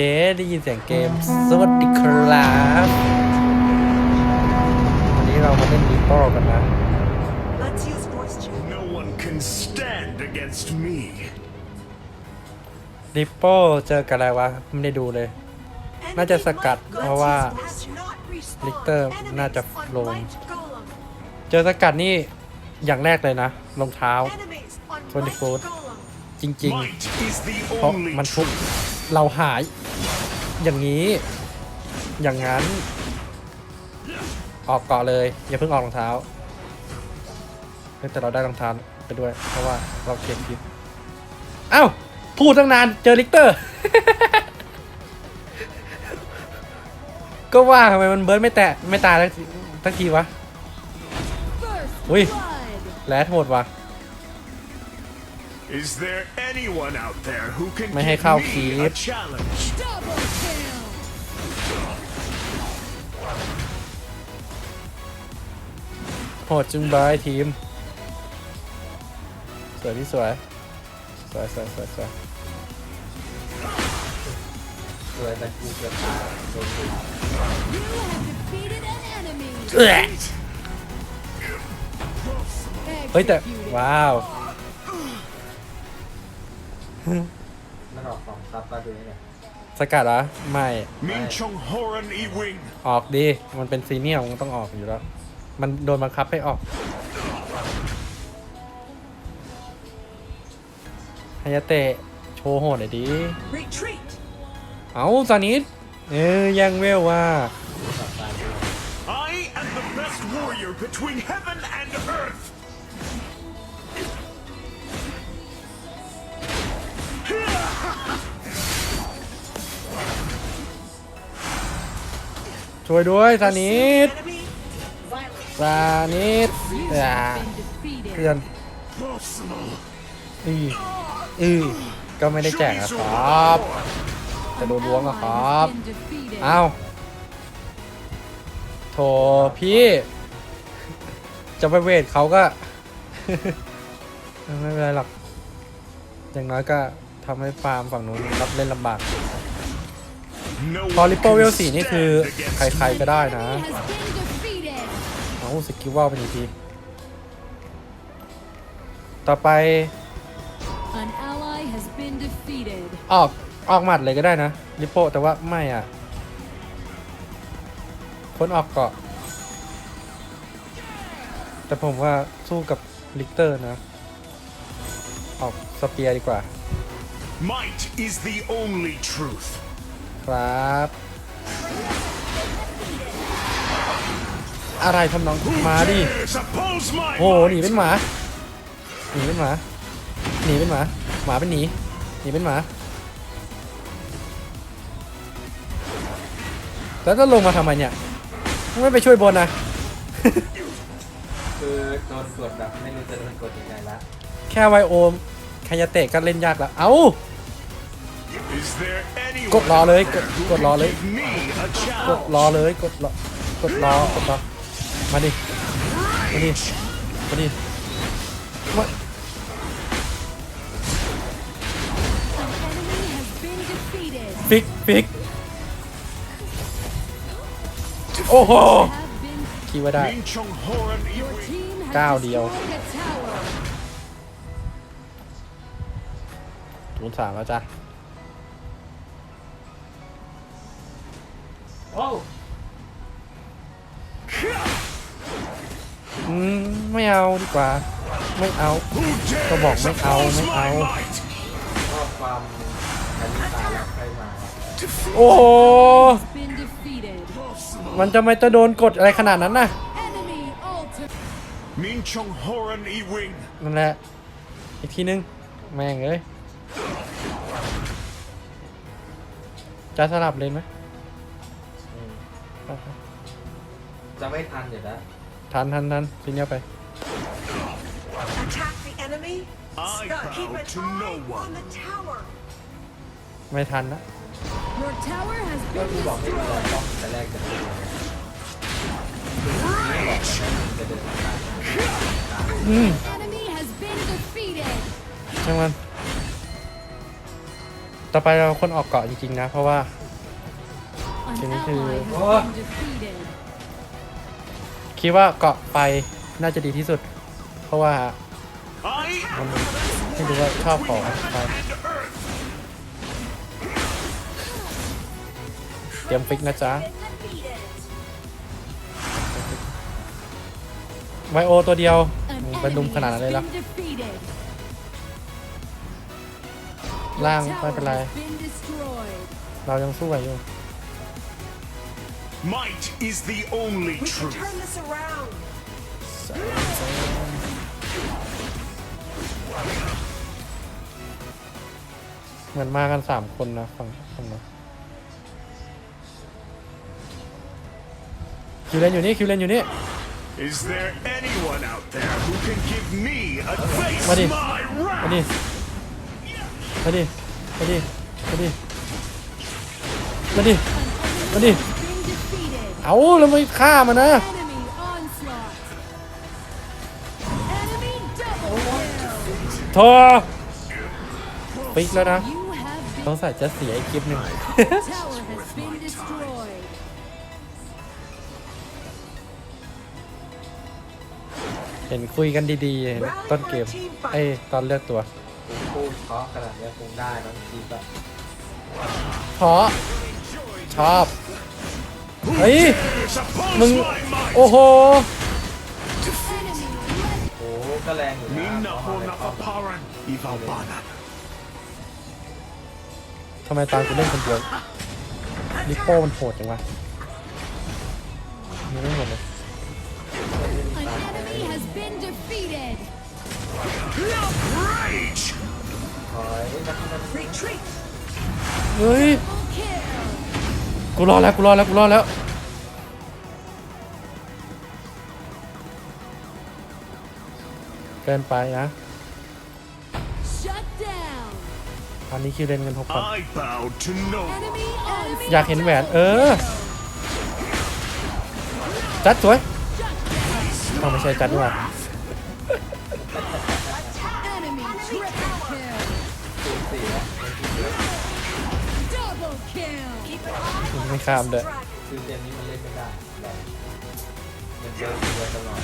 เคได้ยินเสียงเกม สวัสดีครับวันนี้เรามาเล่นลีโป้กันนะ Let's use voice chat. No one can stand against me. ลีโป้เจอกันอะไรวะ ไม่ได้ดูเลย น่าจะสกัดเพราะว่าลิกเตอร์น่าจะลง เจอสกัดนี่อย่างแรกเลยนะรองเท้า Twenty foot. จริง Might is the ๆ เพราะ only มันทุบ truth. เราหาย อย่างนี้ อย่างนั้น ออกเกาะเลย อย่าเพิ่งออกรองเท้าเฮ้ยแต่เราได้รองเท้าไปด้วย เพราะว่าเราเก็บคลิปเอ้าพูดตั้งนานเจอลิกเตอร์ ก็ว่าทำไมมันเบิร์ดไม่แตะไม่ตายทั้งทีทั้งทีวะ อุ้ยแรดโหดว่ะ Is there anyone out there who can ไม่ให้ give เข้า me คี a ป โหดจึงบายทีม สวยพี่สวย สวยสวยสวยสวยเลยแต่กูเกือบตายโดนกูเอ้ยเฮ้ยแต่ ว้าว มันออกสองซับมาดูเนี่ยสกัดเหรอ ไม่ Min Chong Horan E Wing. ออกดีมันเป็นซีเนียร์มันต้องออกอยู่แล้ว มันโดนบังคับให้ออกฮายาเตะโชว์โหดหน่อยดิ Retreat. เอาตอนนี้เออยังเวลว่า I am the best warrior between heaven and earth. ช่วยด้วยตานิด Enemy. Violent. ตานิดอ่าเพื่อน Personal. อืออือก็ไม่ได้แจกนะครับ จะโดนล้วงอะครับอ้าวโถพี่ จะไปเวทเขาก็ ไม่เป็นไรหรอกอย่างน้อยก็ทำให้ฟาร์มฝั่งนู้นรับเล่นลำบาก No พอ one ริปเปิล can เวลสี่นี่คือ stand against ใครๆก็ได้นะ has been defeated. เอาสกิลว่าวเป็นอีกทีต่อไป An ally has been defeated. ออกออกหมัดเลยก็ได้นะริปโปแต่ว่าไม่อะคนออกเกาะ แต่ผมว่าสู้กับลิกเตอร์นะ ออกสเปียร์ดีกว่า Might is the only truth. ครับ อะไรทำน้องมาดิ Dares oppose my โอ้โห might? หนีเป็นหมาหนีเป็นหมาหนีเป็นหมาหมาเป็นหนีหนีเป็นหมา แล้วจะลงมาทำไมเนี่ยไม่ไปช่วยบนนะคือโดนกดแบบไม่รู้จะโดนกดยังไงละแค่ไวโอมคายาเตะก็เล่นยากแล้วเอ้า Is there anyone กดรอเลย out กด there who กดรอ can เลย give me a กด challenge? รอเลยกดรอกดรอกดรอ มาดิมาดิมาดิมาปิกปิกโอ้โหคิดว่าได้เก้าเดียวทูนสามแล้วจ้ะโอ้ อืมไม่เอาดีกว่า ไม่เอา Who dares ก็บอกไม่เอา oppose ไม่เอา my might? ก็ความอันนี้ตายแล้วใครมาโอ้โห Has been defeated. มันจะไม่จะโดนกดอะไรขนาดนั้นน่ะ Enemy ultimate. Min Chong Horan E Wing. นั่นแหละ อีกทีนึง แม่งเอ้ย จะสลับเลนไหมอืมจะไม่ทันเดี๋ยวนะ ทันทันทันทีเนี้ยไป Attack the enemy. I Stop. Keep bow an to no eye one. on the tower. ไม่ทันนะ Your tower has ก็ been กูบอกไม่ได้ destroyed. ต้องแต่แรกจะไม่ได้ไม่บอกจะเดินตามอืม Enemy has been defeated. ช่างมัน ต่อไปเราคนออกเกาะจริงๆนะ เพราะว่า An Can you ally do- has Oh. been defeated. คิดว่าเกาะไปน่าจะดีที่สุด เพราะว่าไม่รู้ว่าชอบของไปเตรียมฟิกนะจ๊ะไวโอตัวเดียวเป็นดุมขนาดนั้นเลยเหรอ been defeated. ล่างไม่เป็นไร เรายังสู้ไหวอยู่ Might is the only We can truth. turn this around. เหมือนมากันสามคนนะฝั่งฝั่งเราคิวเลนอยู่นี่คิวเลนอยู่นี่ Is there anyone out there who can give me a face Buddy. my มา wrath? ดิมาดิมาดิมาดิมาดิ An enemy Buddy. has been defeated. เอาแล้วไม่ฆ่ามันนะ Enemy onslaught. Enemy double kill. โทรฟิกแล้วนะ You have ต้อ been งใส่จะเสียอีกคลิปหนึ่ง tower has been destroyed. เห็นคุยกันดีๆเห็นต้นเกมไอ้ยตอนเลือกตัวกูพูดเพราะขนาดเนี้ยคงได้มั้งทีแบบเพราะชอบ เฮ้ย Dares oppose มึง my might? โอ้โห Enemy led โอ้ก็แรงอยู่นะ Minna เพราะว่า hona ในความ aparan ivalbanan. ทำไมตอนกูเล่นคนเดียวลิปโป้มันโหดจังวะมันไม่โหดเลย An enemy has been defeated. Rage! ถอยนะมัน Retreat. เฮ้ย Double kill. กูรอดแล้วกูรอดแล้วกูรอดแล้วเกินไปนะ Shut down. ตอนนี้คิวเลนกันทบก่อน I bow to no one. Enemy onslaught. อยากเห็นแหวนเออ จัดสวยต้องไม่ใช่จัดดีกว่า ไม่ข้ามเด้อ dragon. คือเกมนี้มันเล่นไม่ได้แบบมันเจอเจอตลอด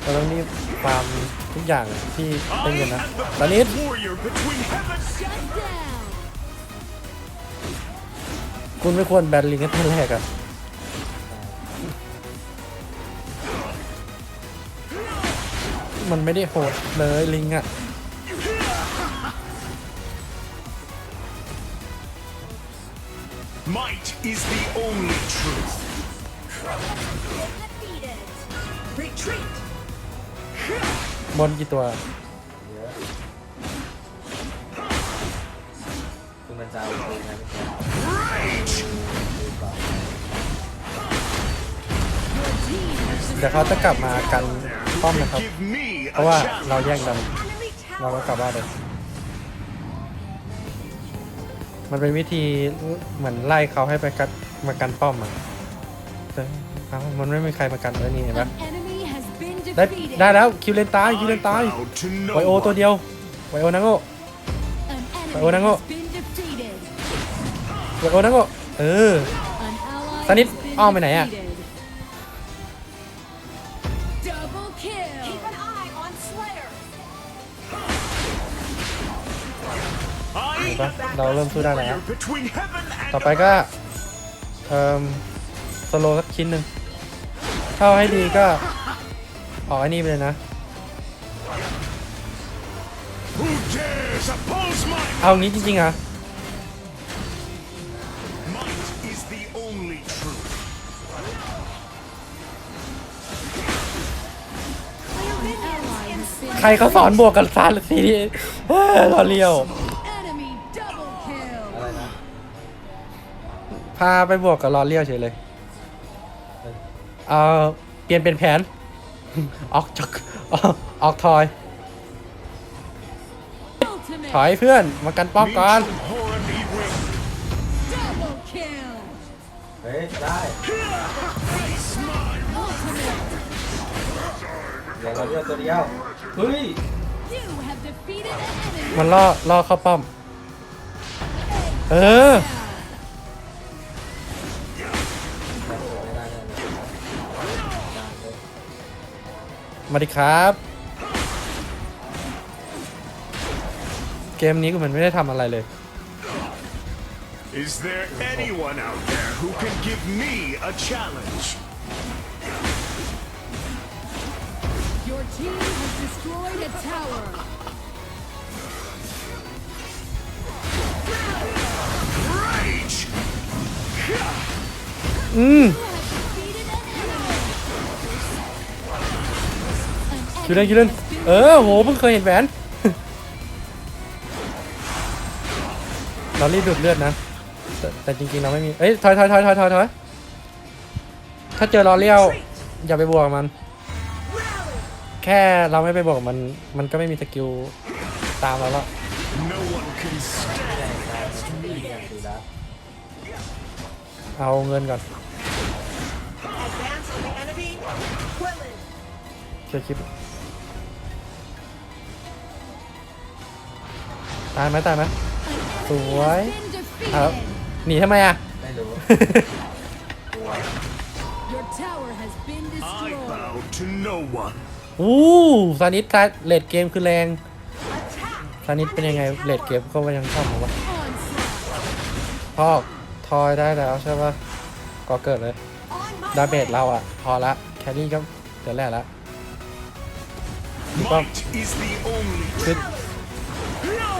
เราต้องรีบฟาร์มทุกอย่างที่เล่น I กันนะ am the ตอนนี้ best warrior between heaven Shut down. คุณไม่ควรแบนลิงกันตั้งแรกอะมันไม่ได้โหดเลยลิงอะ Might is the only truth. Defeated. Retreat. บนกี่ตัวเยอะคือมันจะเอาไปไง Rage! เดี๋ยวเขาจะกลับมากันป้อมนะครับ Give me เพ a ราะว่าเรา challenge. แย่งกัน Enemy เราก็ tower. กลับบ้านเลย มันเป็นวิธีเหมือนไล่เขาให้ไปกันมากันป้อมอะแต่เอ้ามันไม่มีใครมากันเออนี่เห็นปะ An enemy has been ได้ defeated. ได้แล้วคิวเลนตายคิวเล I นตาย bow to no ไวโอตัว one. เดียวไวโอนังโง่ An Ôi, đang enemy ngộ. has been defeated. ไวโอนังโง่เออ An ally Sanit, has been อ้อมไปไหนอะ defeated. ปะเราเริ่มสู้ได้แล้ว warrior between heaven and ต่อไปก็เอ่อสโลสักชิ้นหนึ่งถ้าเอาให้ดีก็ออกไอ้นี่ไปเลยนะ Who dares oppose my เอางี้จริงๆเหรอะ might is the only truth. An ally has been ใครเขาสอนบวกกันซานสีนี้เฮ้ยเราเลียว พาไปบวกกับลอเลียวเฉยเลยเอาเปลี่ยนเป็นแผน ออกจากออกทอย ถอยเพื่อนมากันป้อมก่อน เฮ้ยได้ Face my Ultimate เดี๋ยวเราเลือกตัวเดียว เฮ้ย มันล่อล่อเข้าป้อม เออ มาดิครับ เกมนี้ก็เหมือนไม่ได้ทำอะไรเลย Is there anyone out there who can give me a challenge? Your team has destroyed a tower. Rage! อืม คิวเล่นคิวเล่นเออโหเพิ่งเคยเห็นแหวนเรารีบดูดเลือดนะแต่แต่จริงๆเราไม่มีเอ้ยถอยถอยถอยถอยถอยถอยถ้าเจอลอเลี้ยวอย่าไปบวกมัน แค่เราไม่ไปบวกมันมันก็ไม่มีสกิลตามเราล้ว No one can stand ดีกันดีแล้วเอาเงินก่อน Advance on the enemy. Quillen. เชื่อคลิป ตายไหมตายไหมสวย been ครับ defeated. หนีทำไมอะ ไม่รู้กลัว Your tower has been I destroyed. bow to no one. อู้ซานิสการเลดเกมคือแรง Attack. ซานิสเป็นยังไงเลดเกมก็ยังชอบผมวะ Onslaught. พอกทอยได้แล้วใช่ปะก็เกิดเลย On my ดาเมจ way. เราอะพอละแครี่ก็เดี๋ยวแรกละ Might is the only คือ Your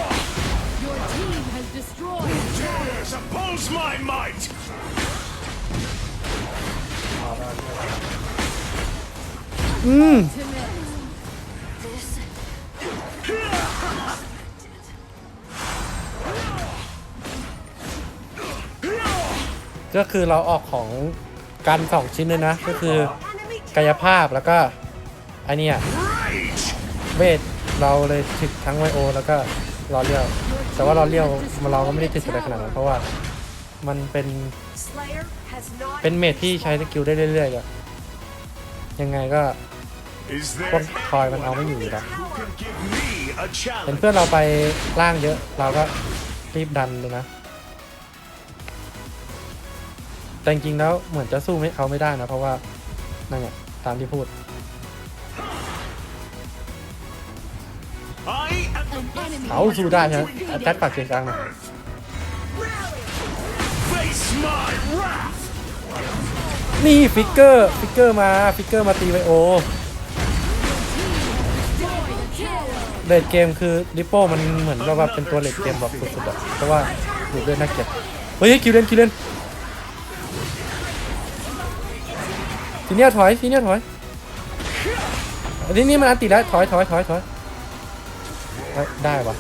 tower. dares oppose my might. อืม Ultimate. ก็คือเราออกของกันสองชิ้นเลยนะ ก็คือกายภาพแล้วก็ไอเนี่ยเวทเราเลยถึกทั้งไวโอ แล้วก็รอเลี้ยว แต่ว่าเรอเลี้ยวมันเราก็ไม่ได้ถึกอะไรขนาดนั้นเพราะว่ามันเป็นเป็นเมทที่ใช้สกิลได้เรื่อยๆอะยังไงก็พวก there ทอยมันเอาไม่อยู่แล้วเห็นเพื่อนเราไปล่างเยอะ เราก็รีบดันเลยนะ แต่จริงๆแล้วเหมือนจะสู้ไม่เขาไม่ได้นะ เพราะว่านั่นไงตามที่พูด เขาสู้ได้ใช่ไหมแจ็คปากเสียงกลางหนะ face my wrath! นี่ฟิกเกอร์ฟิกเกอร์มาฟิกเกอร์มาตีไวโอเลดเกมคือริปโป้มันเหมือนกับว่าเป็นตัวเลดเกมแบบสุดๆอะเพราะว่าดูดด้วยน่าเกลียดเฮ้ยคิวเล่นคิวเล่นทีเนี้ยถอยทีเนี้ยถอยอันนี้นี่มันอันติแล้วถอยถอยถอยถอย เฮ้ยได้ปะ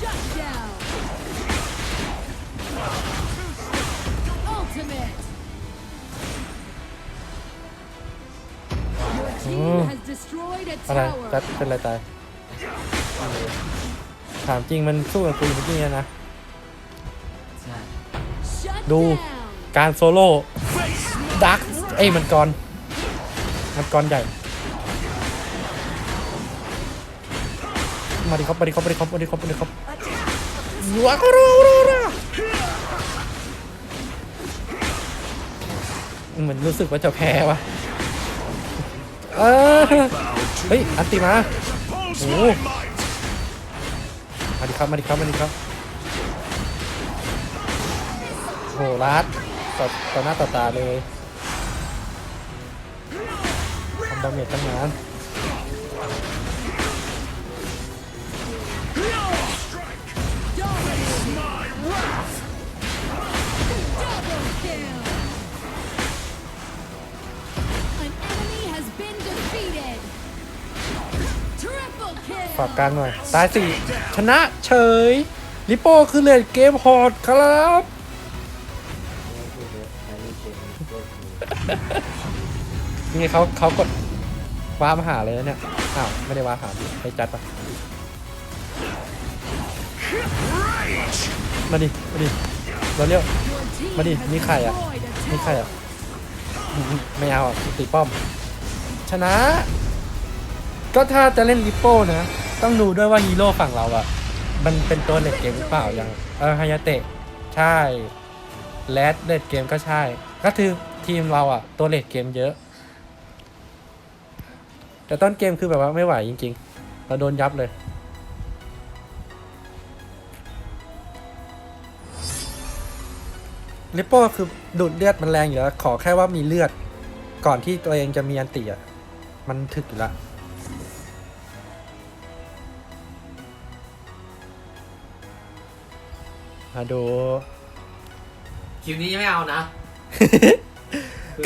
Shut down. Ultimate. Your team has destroyed a อะไร tower. จัดเป็นอะไรตายถามจริงมันสู้กับกูอยู่เมื่อกี้นะใช่ Shut ดูการโซโล่ดักเอ้ยมันกรมันกรใหญ่ มาดิครับมาดิครับมาดิครับมาดิครับมาดิครับว้าวรูรูรูเหมือนรู้สึกว่าจะแพ้วะเออเฮ้ยอันติมา oppose Oh. my might! มาดิครับมาดิครับมาดิครับ โหรัดต่อต่อหน้าต่อตาเลยทำดาเมจตั้งนาน Dominating. Double kill. An enemy has been defeated. Triple ฝาก kill. กลางหน่อย ตายสี่ชนะเฉย ลิโป้คือเลดเกมฮอดครับ นี่เขาเขากดว้ามาหาเลยนะเนี่ย อ้าว ไม่ได้ว้าหาไปจัดปะมาดิ มาดิ เราเรียก Your team Mà đi, has đi khai à? destroyed a นี่ใครอะ ไม่เอาอะตีป้อม ชนะ ก็ถ้าจะเล่นลิปโป้นะ ต้องดูด้วยว่าฮีโร่ฝั่งเราอะ มันเป็นตัวเล็ดเกมหรือเปล่าอย่างเออฮายาเตะ ใช่แรดเล็ดเกมก็ใช่ ก็คือ ทีมเราอะตัวเลดเกมเยอะ แต่ต้นเกมคือแบบว่าไม่ไหวจริง ๆ เราโดนยับเลย ลิปโป้คือดูดเลือดมันแรงอยู่แล้ว ขอแค่ว่ามีเลือดก่อนที่ตัวเองจะมีอันติอะมันถึกอยู่ละมาดู คลิปนี้ยังไม่เอานะ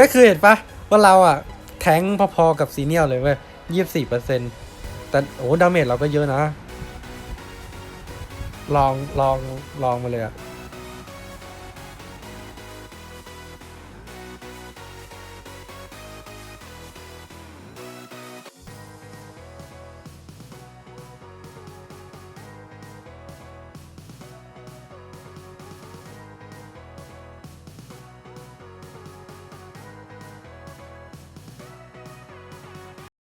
ก็คือเห็นปะว่าเราอะ แทงพอๆกับซีเนียลเลยเว้ยยี่สิบเปอร์เซ็นต์แต่โอ้ดาเมจเราก็เยอะนะ ลองลองลองมาเลยอะ